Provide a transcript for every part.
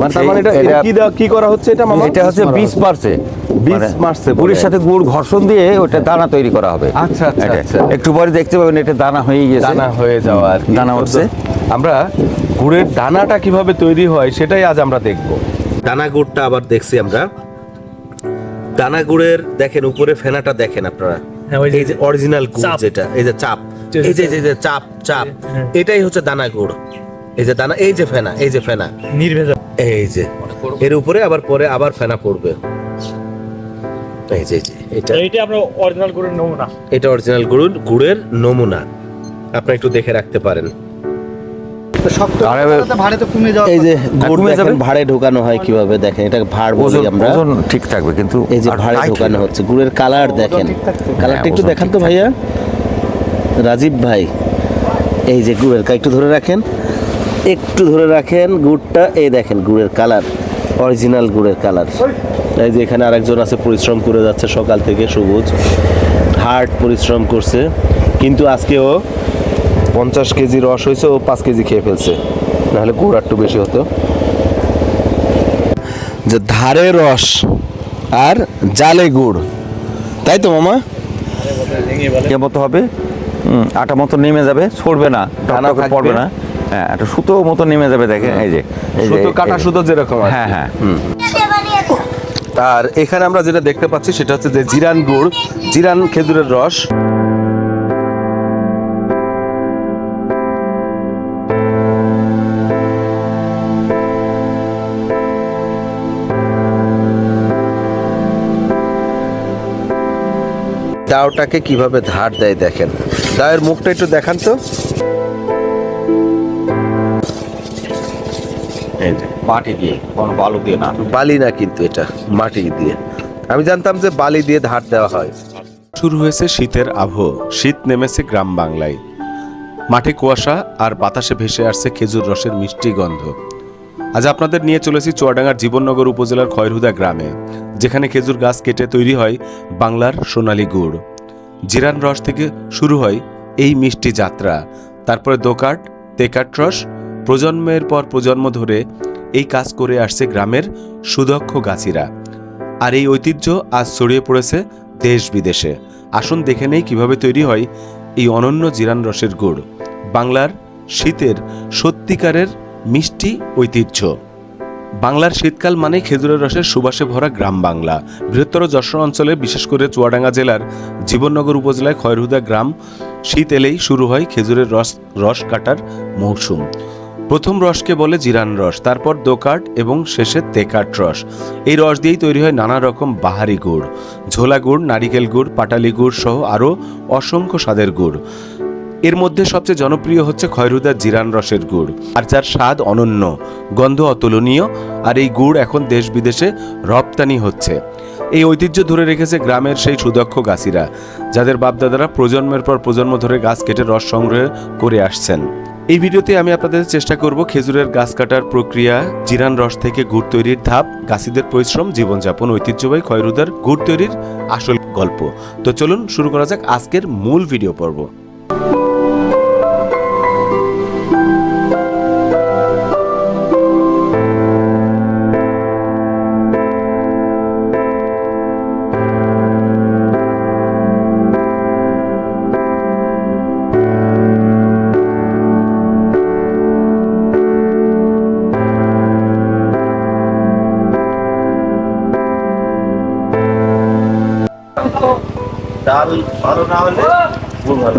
মানে তার মানে এটা কি কি করা হচ্ছে এটা মামা? এটা হচ্ছে বীজ মারছে বীজ মানে মারছে গুড়ের সাথে গুড় ঘর্ষণ দিয়ে ওটা দানা তৈরি করা হবে। আচ্ছা, আচ্ছা, আচ্ছা। একটু পরে দেখতে পাবেন এটা দানা হয়ে গেছে। দানা হয়ে যাওয়া আর দানা উঠছে আমরা গুড়ের দানাটা কীভাবে তৈরি হয় সেটাই আজ আমরা দেখব। দানা গুড়টা আবার দেখছি আমরা। দানা গুড়ের দেখেন উপরে ফেনাটা দেখেন আপনারা। হ্যাঁ, ওই যে এই যে অরিজিনাল গুড় চাপ। যেটা এই যে চাপ। এই যে চাপ চাপ। হ্যাঁ। এটাই হচ্ছে দানা গুড়। এই যে দানা এই যে ফেনা এই যে ফেনা। নির্ভেজাল। এই যে এর উপরে আবার পরে আবার ফেনা পড়বে। এই যে এই যে এটা। আমরা অরিজিনাল করে নেব না এটা অরিজিনাল গুড় গুড়ের নমুনা। আপনি একটু দেখে রাখতে পারেন। এই যে গুড় দেখেন ভাড়ে ঢোকানো হয় কীভাবে? দেখেন এটা ভাড় বলি আমরা। ওজন ঠিক থাকবে কিন্তু এই যে ভাড়ে ঢোকানো হচ্ছে গুড়ের কালার দেখেন। কালারটা হ্যাঁ, একটু দেখান তো ভাইয়া। রাজীব ভাই এই যে গুড়ের কা- একটু ধরে রাখেন। একটু ধরে রাখেন গুড়টা এই দেখেন গুড়ের কালার অরিজিনাল গুড়ের কালার। এই যে এখানে আরেকজন আছে পরিশ্রম করে যাচ্ছে সকাল থেকে সবুজ। হার্ড পরিশ্রম করছে কিন্তু আজকেও পঞ্চাশ কেজি রস হয়েছে ও পাঁচ কেজি খেয়ে ফেলছে। নাহলে গুড় একটু বেশি হতো। যে ধারে রস আর জালে গুড়। তাই তো মামা? মতো হবে? আটা মতো নেমে যাবে ছড়বে না। পড়বে না। হ্যাঁ একটা সুতো মতো নেমে যাবে দেখেন এই যে সুতো কাটা সুতো যেরকম হ্যাঁ হ্যাঁ আর এখানে আমরা যেটা দেখতে পাচ্ছি সেটা হচ্ছে যে জিরান গুড় জিরান খেজুরের রস। দাওটাকে কীভাবে ধার দেয় দেখেন। দাওয়ের মুখটা একটু দেখান তো। মাটি দিয়ে কোনো বালু দিয়ে না। বালি না কিন্তু এটা মাটি দিয়ে। আমি জানতাম যে বালি দিয়ে ধার দেওয়া হয়। শুরু হয়েছে শীতের আবহ। শীত নেমেছে গ্রাম বাংলায়। মাঠে কুয়াশা আর বাতাসে ভেসে আসছে খেজুর রসের মিষ্টি গন্ধ। আজ আপনাদের নিয়ে চলেছি চুয়াডাঙ্গার জীবননগর উপজেলার খয়রুদা গ্রামে যেখানে খেজুর গাছ কেটে তৈরি হয় বাংলার সোনালী গুড়। জিরান রস থেকে শুরু হয় এই মিষ্টি যাত্রা। তারপরে দোকাট তেকাট রস প্রজন্মের পর প্রজন্ম ধরে এই কাজ করে আসছে গ্রামের সুদক্ষ গাছিরা। আর এই ঐতিহ্য আজ ছড়িয়ে পড়েছে দেশ বিদেশে। আসুন দেখে নেই কীভাবে তৈরি হয় এই অনন্য জিরান রসের গুড়। বাংলার শীতের সত্যিকারের মিষ্টি ঐতিহ্য। বাংলার শীতকাল মানে খেজুরের রসের সুবাসে ভরা গ্রাম বাংলা। বৃহত্তর যশোর অঞ্চলে, বিশেষ করে চুয়াডাঙ্গা জেলার জীবননগর উপজেলায় খয়রহুদা গ্রাম শীত এলেই শুরু হয় খেজুরের রস রস কাটার মৌসুম। প্রথম রসকে বলে জিরান রস, তারপর দোকাট এবং শেষে তেকাট রস। এই রস দিয়েই তৈরি হয় নানা রকম বাহারি গুড়, ঝোলা গুড়, নারিকেল গুড়, পাটালি গুড় সহ আরও অসংখ্য স্বাদের গুড়। এর মধ্যে সবচেয়ে জনপ্রিয় হচ্ছে খয়রুদার জিরান রসের গুড়, আর যার স্বাদ অনন্য, গন্ধ অতুলনীয়, আর এই গুড় এখন দেশ বিদেশে রপ্তানি হচ্ছে। এই ঐতিহ্য ধরে রেখেছে গ্রামের সেই সুদক্ষ গাছিরা, যাদের বাপদাদারা প্রজন্মের পর প্রজন্ম ধরে গাছ কেটে রস সংগ্রহ করে আসছেন। এই ভিডিওতে আমি আপনাদের চেষ্টা করব খেজুরের গাছ কাটার প্রক্রিয়া, জিরান রস থেকে গুড় তৈরির ধাপ, গাছিদের পরিশ্রম, জীবনযাপন, ঐতিহ্যবাহী খয়রুদার গুড় তৈরির আসল গল্প। তো চলুন শুরু করা যাক আজকের মূল ভিডিও পর্ব।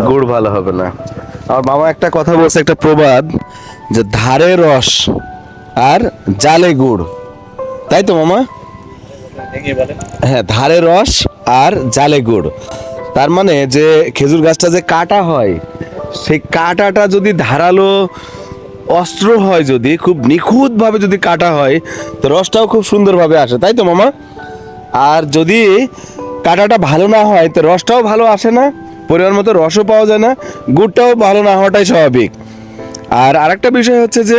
গুড় ভালো হবে। না। আর মামা একটা কথা বলছে একটা প্রবাদ যে ধারে রস আর জালে গুড়। তাই তো মামা? হ্যাঁ ধারে রস আর জালে গুড়। তার মানে যে খেজুর গাছটা যে কাটা হয় সেই কাটাটা যদি ধারালো অস্ত্র হয় যদি খুব নিখুঁতভাবে যদি কাটা হয় তো রসটাও খুব সুন্দরভাবে আসে। তাই তো মামা? আর যদি কাটাটা ভালো না হয়, তো রসটাও ভালো আসে না, পরিমাণ মতো রসও পাওয়া যায় না, গুড়টাও ভালো না হওয়াটাই স্বাভাবিক। আর আরেকটা বিষয় হচ্ছে যে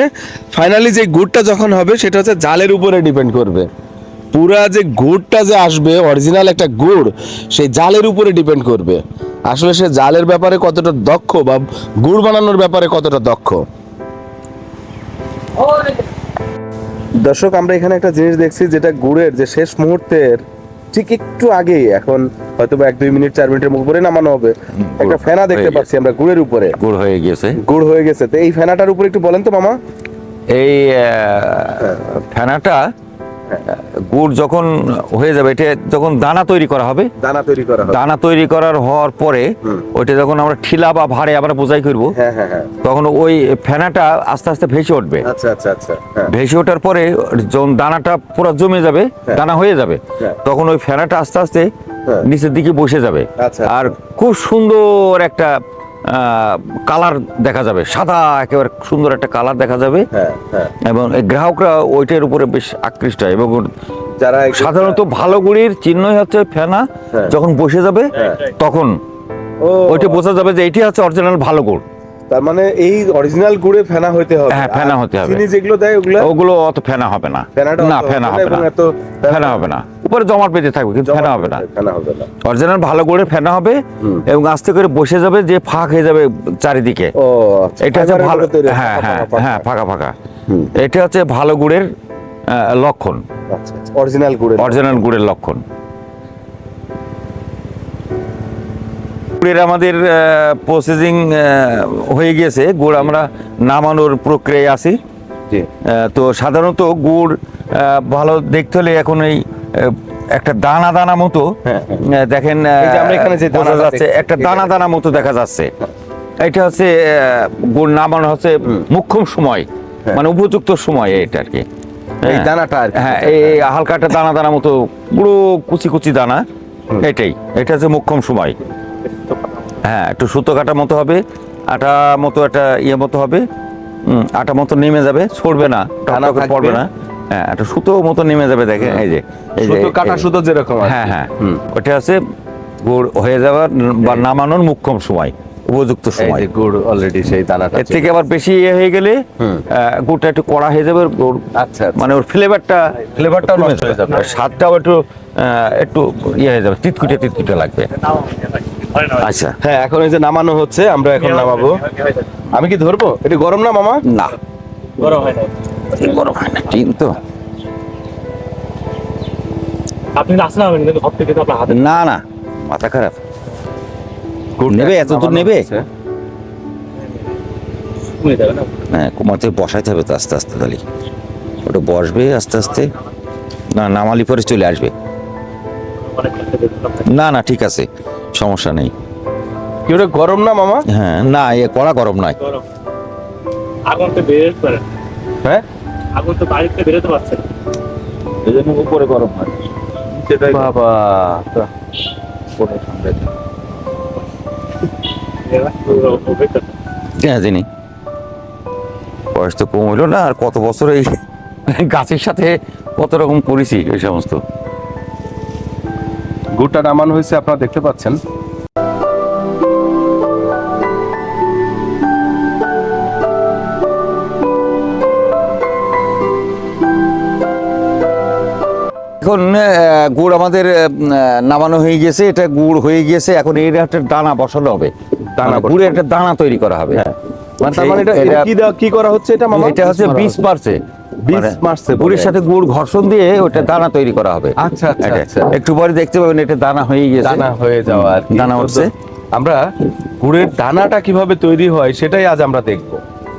ফাইনালি যে গুড়টা যখন হবে, সেটা হচ্ছে জালের উপরে ডিপেন্ড করবে। পুরা যে গুড়টা যে আসবে অরিজিনাল একটা গুড়, সেই জালের উপরে ডিপেন্ড করবে। আসলে সে জালের ব্যাপারে কতটা দক্ষ বা গুড় বানানোর ব্যাপারে কতটা দক্ষ? দর্শক, আমরা এখানে একটা জিনিস দেখছি, যেটা গুড়ের যে শেষ মুহূর্তের ঠিক একটু আগে এখন হয়তো বা এক দুই মিনিট চার মিনিটের উপরে নামানো হবে। একটা ফেনা দেখতে পাচ্ছি আমরা গুড়ের উপরে। গুড় হয়ে গেছে। গুড় হয়ে গেছে। তো এই ফেনাটার উপরে একটু বলেন তো মামা। এই ফেনাটা গুড় যখন হয়ে যাবে এটা যখন দানা তৈরি করা হবে দানা তৈরি করা হবে। দানা তৈরি করার হওয়ার পরে ওইটা যখন আমরা ঠিলা বা ভাড়ে আমরা বোঝাই করব হ্যাঁ হ্যাঁ হ্যাঁ। তখন ওই ফেনাটা আস্তে আস্তে ভেসে উঠবে। আচ্ছা আচ্ছা আচ্ছা ভেসে ওঠার পরে যখন দানাটা পুরো জমে যাবে দানা হয়ে যাবে। তখন ওই ফেনাটা আস্তে আস্তে। নিচের দিকে বসে যাবে। আচ্ছা। আর খুব সুন্দর একটা কালার দেখা যাবে। সাদা একেবারে সুন্দর একটা কালার দেখা যাবে। হ্যাঁ হ্যাঁ। এবং এই গ্রাহকরা ওইটার উপরে বেশ আকৃষ্ট হয়। এবং যারা সাধারণত ভালো গুড়ির চিহ্নই হচ্ছে ফেনা হ্যাঁ। যখন বসে যাবে তখন ওইটা বোঝা যাবে যে এটি হচ্ছে অরিজিনাল ভালো গুড়। তার মানে এই অরিজিনাল গুড়ে ফেনা হইতে হবে। হ্যাঁ, ফেনা হতে হবে। চিনি যেগুলো দেয় ওগুলো ওগুলো অত ফেনা হবে না। না ফেনা হবে না এত ফেনা হবে না। উপরে জমাট বেঁধে থাকবে কিন্তু ফেনা হবে না। ফেনা হবে না। অরিজিনাল ভালো করে ফেনা হবে এবং আস্তে করে বসে যাবে যে ফাঁক হয়ে যাবে চারিদিকে। ও আচ্ছা, এটা হচ্ছে ভালো হয়, হ্যাঁ হ্যাঁ হ্যাঁ ফাঁকা ফাঁকা। এটা হচ্ছে ভালো গুড়ের লক্ষণ। আচ্ছা অরিজিনাল গুড়ের অরিজিনাল গুড়ের লক্ষণ। গুড়ের আমাদের প্রসেসিং হয়ে গিয়েছে গুড় আমরা নামানোর প্রক্রিয়ায় আছি। তো সাধারণত গুড় ভালো দেখতে হলে এখন এই একটা দানা দানা মতো হ্যাঁ, দেখেন আহ, এই যে আমরা এখানে যে বোঝা যাচ্ছে একটা দানা দানা মতো দেখা যাচ্ছে। এটা হচ্ছে গুড় নামানো হচ্ছে মুখ্যম সময় মানে উপযুক্ত সময় এটা আর কি। এই হ্যাঁ। দানাটা হ্যাঁ এই হালকা একটা দানা দানা মতো পুরো কুচি কুচি দানা এটাই। এটা হচ্ছে মুখ্যম সময়। হ্যাঁ একটু সুতো কাটার মতো হবে আটা মতো একটা ইয়ে মতো হবে। আটা মতো নেমে যাবে ছড়বে না পড়বে না। হ্যাঁ একটা সুতো মতো নেমে যাবে দেখেন এই যে সুতো কাটা সুতো যেরকম হ্যাঁ হ্যাঁ ওটা আছে গুড় হয়ে যাওয়ার বা নামানোর মুখ্যম সময় উপযুক্ত সময়। গুড় অলরেডি সেই দানাটা এর থেকে আবার বেশি ইয়ে হয়ে গেলে গুড়টা একটু কড়া হয়ে যাবে গুড় আচ্ছা আচ্ছা। মানে ওর ফ্লেভারটা ফ্লেভারটাও নষ্ট হয়ে যাবে। স্বাদটাও একটু একটু ইয়ে হয়ে যাবে তিতকুটে তিতকুটে লাগবে। আচ্ছা। হ্যাঁ এখন এই যে নামানো হচ্ছে আমরা এখন নামাবো। আমি কি ধরবো? এটা গরম না মামা? না। গরম হয় না। গরম হয় না টিন তো। আপনি না হবেন কিন্তু কিন্তু আপনার হাতে না না মাথা খারাপ। নেবে? এত দূর নেবে? হ্যাঁ কুমাতে বসাইতে হবে তো আস্তে আস্তে তাহলে। ওটা বসবে আস্তে আস্তে। না নামালি পরে চলে আসবে। না। না ঠিক আছে সমস্যা নেই। ওটা গরম না মামা? হ্যাঁ না এ কড়া গরম নয়। আগুন তো বেরোতে পারে হ্যাঁ? আগুন তো বাড়িতে বেরোতে পারছে না। এই জন্য উপরে গরম হয়। সেটাই বাবা। এবার পুরো অভিজ্ঞতা। হ্যাঁ জানি। বয়স তো কম হইল না আর কত বছর এই গাছের সাথে কত রকম করেছি এই সমস্ত? গুড়টা নামানো হয়েছে আপনারা দেখতে পাচ্ছেন। এখন গুড় আমাদের নামানো হয়ে গেছে এটা গুড় হয়ে গিয়েছে এখন এর একটা দানা বসানো হবে। দানা বসানো গুড়ের একটা দানা তৈরি করা হবে। মানে তার মানে এটা কি করা হচ্ছে এটা এটা হচ্ছে বিষ মারছে বীজ মানে মারছে গুড়ের সাথে গুড় ঘর্ষণ দিয়ে ওটা দানা তৈরি করা হবে। আচ্ছা, আচ্ছা, আচ্ছা। একটু পরে দেখতে পাবেন এটা দানা হয়ে গেছে। দানা হয়ে যাওয়া আর কি। দানা উঠছে আমরা গুড়ের দানাটা কীভাবে তৈরি হয় সেটাই আজ আমরা দেখব।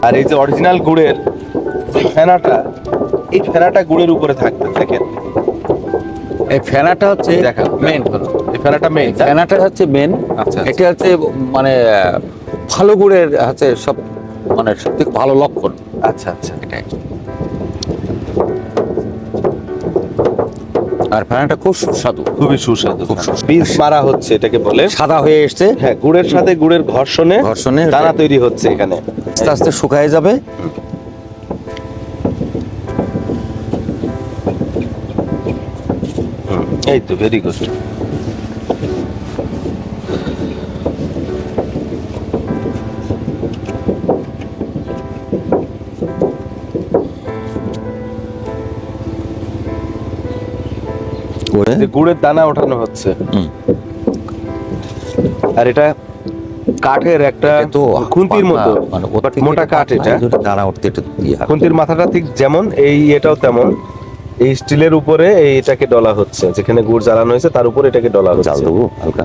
আর এই যে অরিজিনাল গুড়ের ফেনাটা এই ফেনাটা গুড়ের উপরে থাকবে দেখেন। এই ফেনাটা হচ্ছে দেখা মেন এই ফেনাটা মেইন ফেনাটা হচ্ছে মেন আচ্ছা, আচ্ছা। এটা হচ্ছে মানে ভালো গুড়ের হচ্ছে সব মানে সব থেকে ভালো লক্ষণ। আচ্ছা আচ্ছা। এটাই। আর ফেনাটা খুব সুস্বাদু। খুবই সুস্বাদু। খুব। বীজ মারা হচ্ছে এটাকে বলে। সাদা হয়ে এসছে। হ্যাঁ গুড়ের সাথে গুড়ের ঘর্ষণে ঘর্ষণে দানা তৈরি হচ্ছে এখানে। আস্তে আস্তে শুকায় যাবে। এই তো ভেরি গুড করে যে গুড়ের দানা ওঠানো হচ্ছে। আর এটা কাঠের একটা তো খুন্তির মতো মানে মোটা কাঠ এটা। দানা উঠতে একটু খুন্তির মাথাটা ঠিক যেমন এই এটাও তেমন। এই স্টিলের উপরে এই এটাকে ডলা হচ্ছে যেখানে গুড় জ্বালানো হয়েছে তার উপরে এটাকে ডলা হচ্ছে। দেবো হালকা।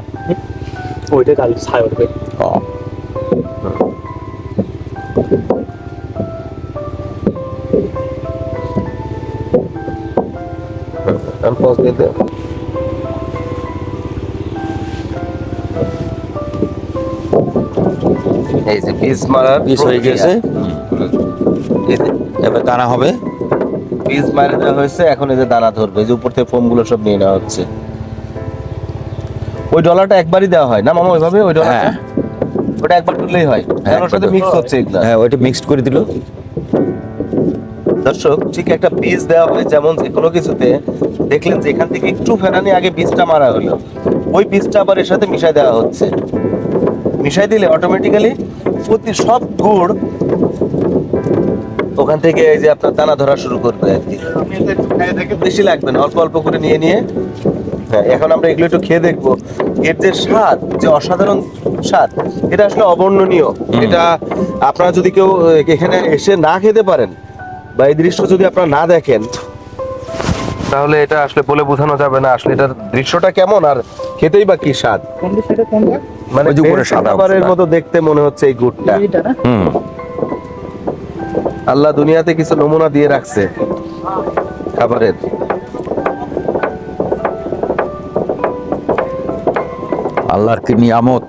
ওইটা কাল ছাই উঠবে। পজ দিয়ে দে। এই যে বীজ মারার পিস হয়ে গেছে? এবার দানা হবে? বীজ মারা দেওয়া হয়েছে এখন এই যে দানা ধরবে। যে উপর থেকে ফোমগুলো সব নিয়ে নেওয়া হচ্ছে। ওই ডলারটা একবারই দেওয়া হয় না মামা ওইভাবে? ওই ডলারটা হ্যাঁ। ওটা একবার তুললেই হয়। হ্যাঁ, ওর সাথে মিক্স হচ্ছে এগুলা। হ্যাঁ ওইটা মিক্সড করে দিল। দর্শক ঠিক একটা বীজ দেওয়া হয় যেমন যে কোনো কিছুতে দেখলেন যে এখান থেকে একটু ফেরানি আগে বীজটা মারা হলো। ওই বীজটা আবার এর সাথে মিশাই দেওয়া হচ্ছে। মিশাই দিলে অটোমেটিক্যালি প্রতি সব গুড় ওখান থেকে এই যে আপনার দানা ধরা শুরু করবে আর কি। বেশি লাগবে না অল্প অল্প করে নিয়ে নিয়ে। হ্যাঁ এখন আমরা এগুলো একটু খেয়ে দেখব। এর যে স্বাদ যে অসাধারণ স্বাদ এটা আসলে অবর্ণনীয়। এটা আপনারা যদি কেউ এখানে এসে না খেতে পারেন বা এই দৃশ্য যদি আপনারা না দেখেন তাহলে এটা আসলে বলে বোঝানো যাবে না। আসলে এটার দৃশ্যটা কেমন আর খেতেই বা কি স্বাদ? মানে উপরে সাদা খাবারের মতো দেখতে মনে হচ্ছে এই গুড়টা। হুম। আল্লাহ দুনিয়াতে কিছু নমুনা দিয়ে রাখছে খাবারের। আল্লাহর কি নিয়ামত?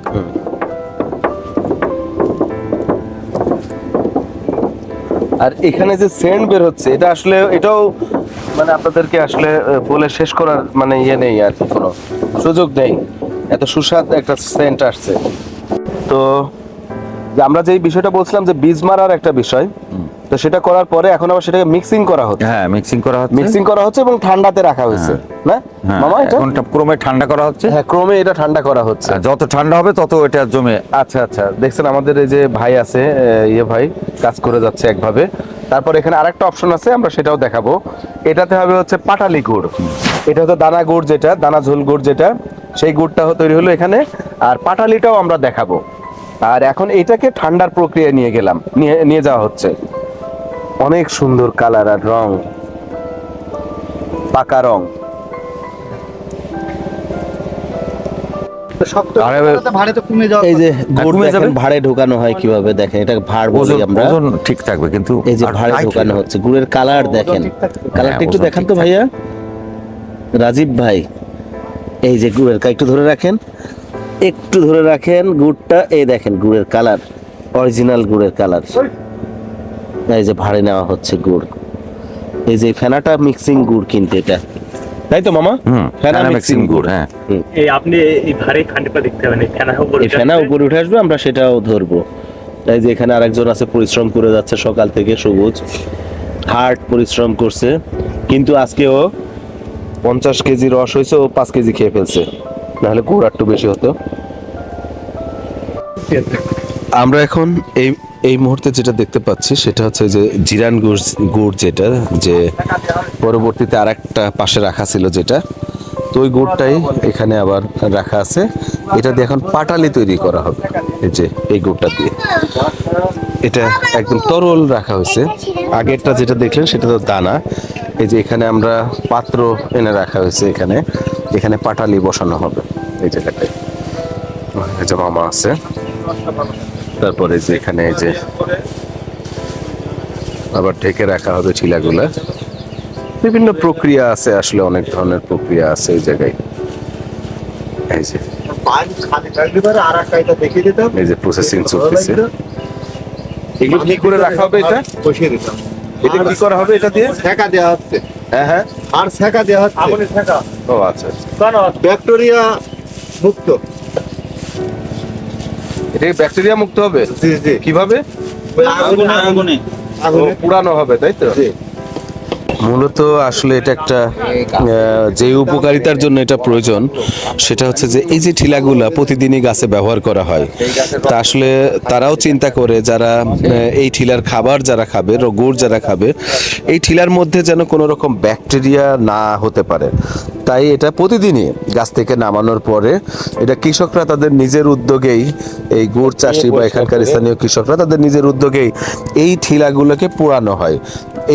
আর এখানে যে সেন্ট বের হচ্ছে এটা আসলে এটাও মানে আপনাদেরকে আসলে বলে শেষ করার মানে ইয়ে নেই আর কি কোনো সুযোগ নেই। এত সুস্বাদ একটা সেন্ট আসছে। তো আমরা যে বিষয়টা বলছিলাম যে বীজ মারার একটা বিষয় তো সেটা করার পরে এখন আবার সেটাকে মিক্সিং করা হচ্ছে। হ্যাঁ মিক্সিং করা হচ্ছে। মিক্সিং করা হচ্ছে এবং ঠান্ডাতে রাখা হয়েছে না? হ্যাঁ মামা এটা? এখন ক্রমে ঠান্ডা করা হচ্ছে। হ্যাঁ ক্রমে এটা ঠান্ডা করা হচ্ছে। যত ঠান্ডা হবে তত এটা জমে। আচ্ছা আচ্ছা। দেখছেন আমাদের এই যে ভাই আছে ইয়ে ভাই কাজ করে যাচ্ছে একভাবে। তারপর এখানে আরেকটা অপশন আছে, আমরা সেটাও দেখাবো। এটাতে হবে হচ্ছে পাটালি গুড়। এটা হচ্ছে দানা গুড় যেটা, দানা ঝোল গুড় যেটা, সেই গুড়টা তৈরি হলো এখানে। আর পাটালিটাও আমরা দেখাবো। আর এখন এটাকে ঠান্ডার প্রক্রিয়া নিয়ে গেলাম, নিয়ে নিয়ে যাওয়া হচ্ছে। অনেক সুন্দর কালার আর রং। পাকা রং। এই যে হ্যাঁ। ভাড়ে ঢোকানো হয় কীভাবে দেখেন এটা ভাড় বলি আমরা। ওজন ঠিক থাকবে কিন্তু এই যে ভাড়ে ঢোকানো হচ্ছে গুড়ের কালার দেখেন। কালারটা একটু ওজন দেখান তো ভাইয়া। রাজীব ভাই এই যে গুড়ের কা- একটু ধরে রাখেন। একটু ধরে রাখেন গুড়টা এই দেখেন গুড়ের কালার অরিজিনাল গুড়ের কালার। এই যে ভাড়ে নেওয়া হচ্ছে গুড়। এই যে ফেনাটা মিক্সিং গুড় কিন্তু এটা। তাই তো মামা? হুম ফেনা মিক্সিং গুড়। হ্যাঁ। এই আপনি এই ভারে খান্ডিটা দেখতে পাবেন এই ফেনা উপরে এই ফেনা উপরে উঠে আসবে আমরা সেটাও ধরবো। তাই যে এখানে আরেকজন আছে পরিশ্রম করে যাচ্ছে সকাল থেকে সবুজ। হার্ড পরিশ্রম করছে কিন্তু আজকে ও পঞ্চাশ কেজি রস হয়েছে ও পাঁচ কেজি খেয়ে ফেলছে। নাহলে গুড় একটু বেশি হতো। আমরা এখন এই এই মুহূর্তে যেটা দেখতে পাচ্ছি সেটা হচ্ছে যে জিরান গুড় গুড় যেটা যে পরবর্তীতে আর একটা পাশে রাখা ছিল যেটা তো ওই গুড়টাই এখানে আবার রাখা আছে। এটা দিয়ে এখন পাটালি তৈরি করা হবে, এই যে এই গুড়টা দিয়ে। এটা একদম তরল রাখা হয়েছে। আগেরটা যেটা দেখলেন সেটা তো দানা। এই যে এখানে আমরা পাত্র এনে রাখা হয়েছে এখানে। এখানে পাটালি বসানো হবে, এই জায়গাটায় এই যে মামা আছে। তারপরে যে এখানে এই যে আবার ঢেকে রাখা হবে ছিলাগুলা বিভিন্ন প্রক্রিয়া আছে আসলে অনেক ধরনের প্রক্রিয়া আছে এই জায়গায়। এই যে। এই যে প্রসেসিং চলতেছে। এগুলো কি করে রাখা হবে এটা? বসিয়ে দিতাম এটা কি করা হবে এটা দিয়ে? সেকা দেওয়া হচ্ছে। হ্যাঁ হ্যাঁ। আর সেকা দেওয়া হচ্ছে। আগুনে থাকা ও আচ্ছা আচ্ছা। কেন? ব্যাকটেরিয়া মুক্ত। এটা ব্যাকটেরিয়া মুক্ত হবে? জি জি। কীভাবে? আগুনে। আগুনে। পুরানো হবে তাই তো? জি। মূলত আসলে এটা একটা যে উপকারিতার জন্য এটা প্রয়োজন, সেটা হচ্ছে যে এই যে ঠিলাগুলা প্রতিদিনই গাছে ব্যবহার করা হয়, তা আসলে তারাও চিন্তা করে যারা এই ঠিলার খাবার যারা খাবে গুড় যারা খাবে, এই ঠিলার মধ্যে যেন কোনো রকম ব্যাকটেরিয়া না হতে পারে। তাই এটা প্রতিদিনই গাছ থেকে নামানোর পরে এটা কৃষকরা তাদের নিজের উদ্যোগেই এই গুড় চাষি বা এখানকার স্থানীয় কৃষকরা তাদের নিজের উদ্যোগেই এই ঠিলাগুলোকে পোড়ানো হয়।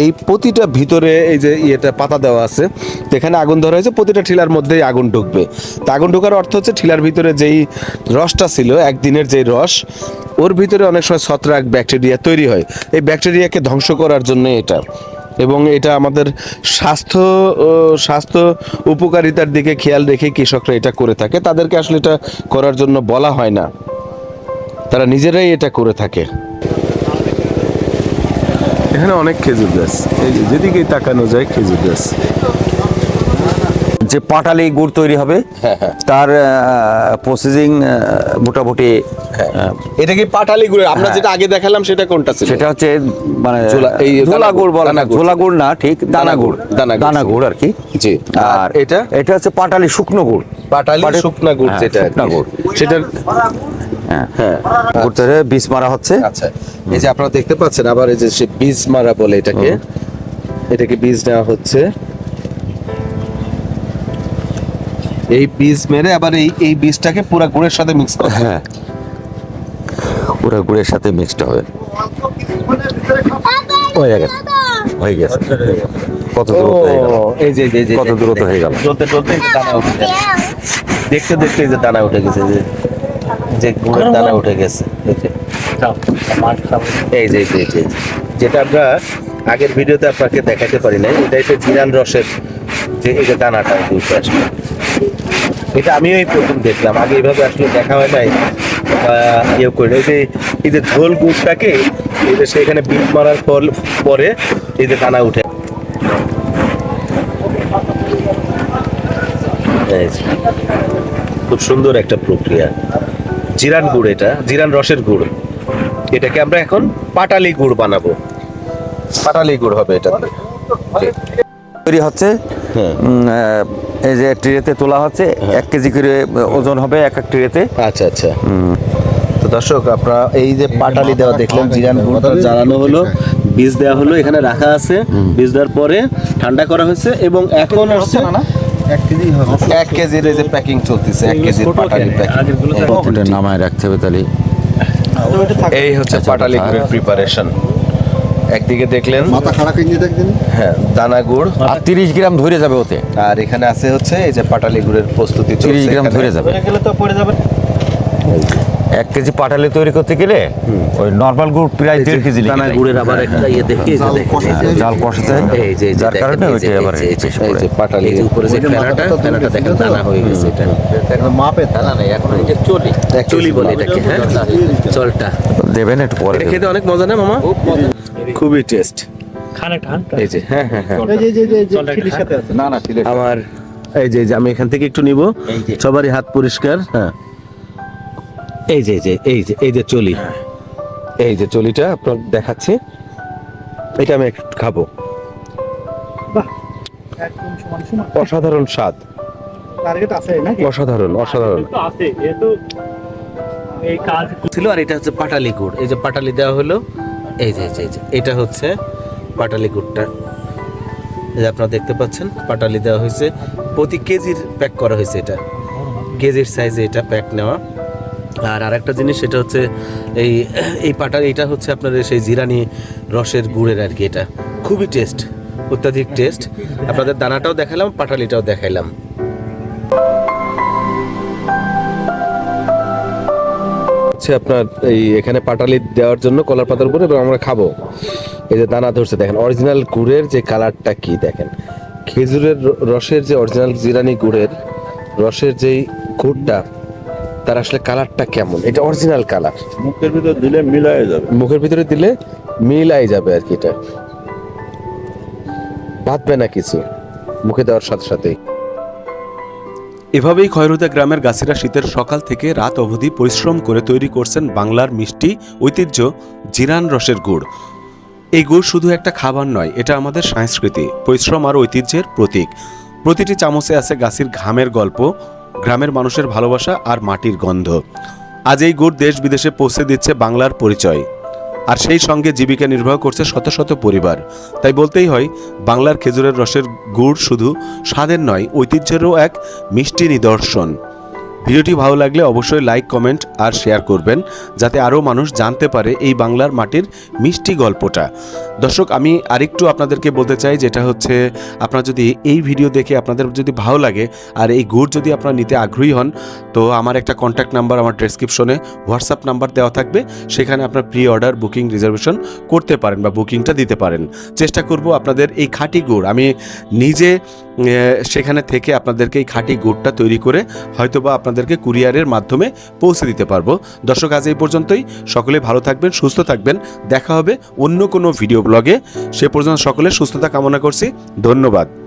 এই প্রতিটা ভিতরে এই যে ইয়েটা, পাতা দেওয়া আছে তো এখানে আগুন ধরা হয়েছে, প্রতিটা ঠিলার মধ্যেই আগুন ঢুকবে। তো আগুন ঢোকার অর্থ হচ্ছে ঠিলার ভিতরে যেই রসটা ছিল, একদিনের যেই রস, ওর ভিতরে অনেক সময় ছত্রাক, ব্যাকটেরিয়া তৈরি হয়। এই ব্যাকটেরিয়াকে ধ্বংস করার জন্য এটা। এবং এটা আমাদের স্বাস্থ্য স্বাস্থ্য উপকারিতার দিকে খেয়াল রেখে কৃষকরা এটা করে থাকে। তাদেরকে আসলে এটা করার জন্য বলা হয় না। তারা নিজেরাই এটা করে থাকে। এখানে অনেক খেজুর গাছ। এই যে যেদিকেই তাকানো যায় খেজুর গাছ। যে পাটালি গুড় তৈরি হবে তার প্রসেসিং মোটামুটি আহ, এটা কি পাটালি গুড় আমরা যেটা আগে দেখালাম সেটা কোনটা ছিল? সেটা হচ্ছে মানে ঝোলা- এই ঝোলা গুড় বলে না। ঝোলা গুড়। না ঠিক দানা গুড় দানা গুড়। দানা গুড়। আর কি। জি। আর এটা? এটা হচ্ছে পাটালি শুকনো গুড়। পাটালি শুকনো গুড় হ্যাঁ, যেটা শুকনা গুড়। সেটার হ্যাঁ। তৈরি হয়ে বীজ মারা হচ্ছে। আচ্ছা এই যে আপনারা দেখতে পাচ্ছেন আবার এই যে সে বীজ মারা বলে এটাকে এটাকে বীজ নেওয়া হচ্ছে। এই বীজ মেরে আবার এই এই বীজটাকে পুরো গুড়ের সাথে মিক্স করা হ্যাঁ। পুরো গুড়ের সাথে মিক্সড হবে। হয়ে গেছে। হয়ে গেছে। কত ও দূরত্ব হয়ে গেল। এই যে এই যে কত দূরত্ব হয়ে গেল। চলতে চলতে দানা উঠে দেখতে দেখতে এই যে দানা উঠে গেছে যে। যে গুড়ের দানা উঠে গেছে এই যে। এই। যেটা আমরা আগের ভিডিওতে আপনাকে দেখাতে পারি নাই এটা হচ্ছে জিরান রসের যে এই যে দানাটা উঠে আসবে এটা আমিও এই প্রথম দেখলাম আগে এইভাবে আসলে দেখা হয় নাই ইয়ে করে যে এই যে ঝোল গুড়টাকে এই যে সেখানে বিট মারার পর পরে এই যে দানা উঠে। খুব সুন্দর একটা প্রক্রিয়া। জিরান গুড় এটা জিরান রসের গুড়। এটাকে আমরা এখন পাটালি গুড় বানাবো। পাটালি গুড় হবে এটা। তৈরি হচ্ছে হ্যাঁ। এই যে ট্রেতে তোলা হচ্ছে এক কেজি করে ওজন হবে এক এক ট্রেতে। আচ্ছা আচ্ছা। তো দর্শক আপনারা এই যে পাটালি দেওয়া দেখলেন জিরান গুড়টা জ্বালানো হলো বীজ দেওয়া হলো এখানে রাখা আছে। বীজ দেওয়ার পরে ঠান্ডা করা হয়েছে এবং এখন আসছে এক কেজির এই যে প্যাকিং চলতেছে এক কেজির পাটালি প্যাকিং আগেরগুলো তো এটা নামায় রাখতে হবে তাহলে। এই হচ্ছে আচ্ছা, পাটালি আচ্ছা। গুড়ের প্রিপারেশন একদিকে দেখলেন মাথা খাড়া কিনে দেখবেন। হ্যাঁ দানা গুড়। আর তিরিশ গ্রাম ধরে যাবে ওতে। আর এখানে আছে হচ্ছে এই যে পাটালি গুড়ের প্রস্তুতি তিরিশ গ্রাম ধরে যাবে। গেলে তো পড়ে যাবে। এক কেজি পাটালি তৈরি করতে গেলে ওই নর্মাল গুড় প্রায় দেড় কেজি দানা গুড়ের আবার একটা ইয়ে দেখি জাল কষাতে এই যে- যার কারণে এই যে- ওইটা আবার এই যে- পাটালি যে উপরে যে ওই যে ফেনাটা মাথাটা ফেনাটা দেখেন দানা হয়ে গেছে এটা। মাপে দানা নেই এখন এটা চলি। চলি বলে এটাকে হ্যাঁ? চলটা। দেবেন একটু পরে খেতে অনেক মজা না মামা? খুবই টেস্ট। খানে ঠান এই যে হ্যাঁ হ্যাঁ হ্যাঁ। আমার এই যে আমি এখান থেকে একটু নিব। সবারই হাত পরিষ্কার হ্যাঁ। এই যে এই যে এই যে এই যে চলি। এই যে চলিটা আপনার দেখাচ্ছি। এটা আমি একটু খাব। একদম সমান সমান। অসাধারণ স্বাদ। টার্গেট আছে নাকি? অসাধারণ অসাধারণ। তো আছে এ তো এই ছিল আর এটা হচ্ছে পাটালি গুড়। এই যে পাটালি দেওয়া হলো এই যে এই যে, এই যে এটা হচ্ছে পাটালি গুড়টা। এই যে আপনারা দেখতে পাচ্ছেন পাটালি দেওয়া হয়েছে। প্রতি কেজির প্যাক করা হয়েছে এটা। কেজির সাইজে এটা প্যাক নেওয়া। আর আরেকটা জিনিস সেটা হচ্ছে এই এই পাটালি এটা হচ্ছে আপনার সেই জিরানি রসের গুড়ের আর কি এটা। খুবই টেস্ট অত্যাধিক টেস্ট আপনাদের দানাটাও দেখালাম, পাটালিটাও দেখাইলাম। হচ্ছে আপনার এই এখানে পাটালি দেওয়ার জন্য কলার পাতার উপরে এবং আমরা খাব। এই যে দানা ধরছে, দেখেন অরিজিনাল গুড়ের যে কালারটা কি দেখেন? খেজুরের রসের যে অরিজিনাল জিরানি গুড়ের, রসের যেই গুড়টা তার আসলে কালারটা কেমন? এটা অরিজিনাল কালার। মুখের ভিতরে দিলে মিলাই যাবে। মুখের ভিতরে দিলে মিলাই যাবে আর কি এটা। বাঁধবে না কিছু। মুখে দেওয়ার সাথে সাথেই। এভাবেই খয়রুদা গ্রামের গাছিরা শীতের সকাল থেকে রাত অবধি পরিশ্রম করে তৈরি করছেন বাংলার মিষ্টি ঐতিহ্য জিরান রসের গুড়। এই গুড় শুধু একটা খাবার নয় এটা আমাদের সংস্কৃতি পরিশ্রম আর ঐতিহ্যের প্রতীক। প্রতিটি চামচে আছে গাছির ঘামের গল্প গ্রামের মানুষের ভালোবাসা আর মাটির গন্ধ। আজ এই গুড় দেশ বিদেশে পৌঁছে দিচ্ছে বাংলার পরিচয়। আর সেই সঙ্গে জীবিকা নির্বাহ করছে শত শত পরিবার। তাই বলতেই হয়, বাংলার খেজুরের রসের গুড় শুধু স্বাদের নয়, ঐতিহ্যেরও এক মিষ্টি নিদর্শন। ভিডিওটি ভালো লাগলে অবশ্যই লাইক, কমেন্ট আর শেয়ার করবেন, যাতে আরও মানুষ জানতে পারে এই বাংলার মাটির মিষ্টি গল্পটা। দর্শক, আমি আরেকটু আপনাদেরকে বলতে চাই, যেটা হচ্ছে আপনারা যদি এই ভিডিও দেখে আপনাদের যদি ভালো লাগে, আর এই গুড় যদি আপনারা নিতে আগ্রহী হন, তো আমার একটা কন্ট্যাক্ট নাম্বার আমার ডেসক্রিপশনে হোয়াটসঅ্যাপ নাম্বার দেওয়া থাকবে, সেখানে আপনার প্রি অর্ডার বুকিং রিজার্ভেশন করতে পারেন বা বুকিংটা দিতে পারেন। চেষ্টা করব আপনাদের এই খাঁটি গুড়, আমি নিজে সেখানে থেকে আপনাদেরকে এই খাঁটি গুড়টা তৈরি করে হয়তোবা আপনাদেরকে কুরিয়ারের মাধ্যমে পৌঁছে দিতে পারব। দর্শক, আজ এই পর্যন্তই। সকলে ভালো থাকবেন, সুস্থ থাকবেন। দেখা হবে অন্য কোনো ভিডিও ব্লগে। সে পর্যন্ত সকলে সুস্থতা কামনা করছি। ধন্যবাদ।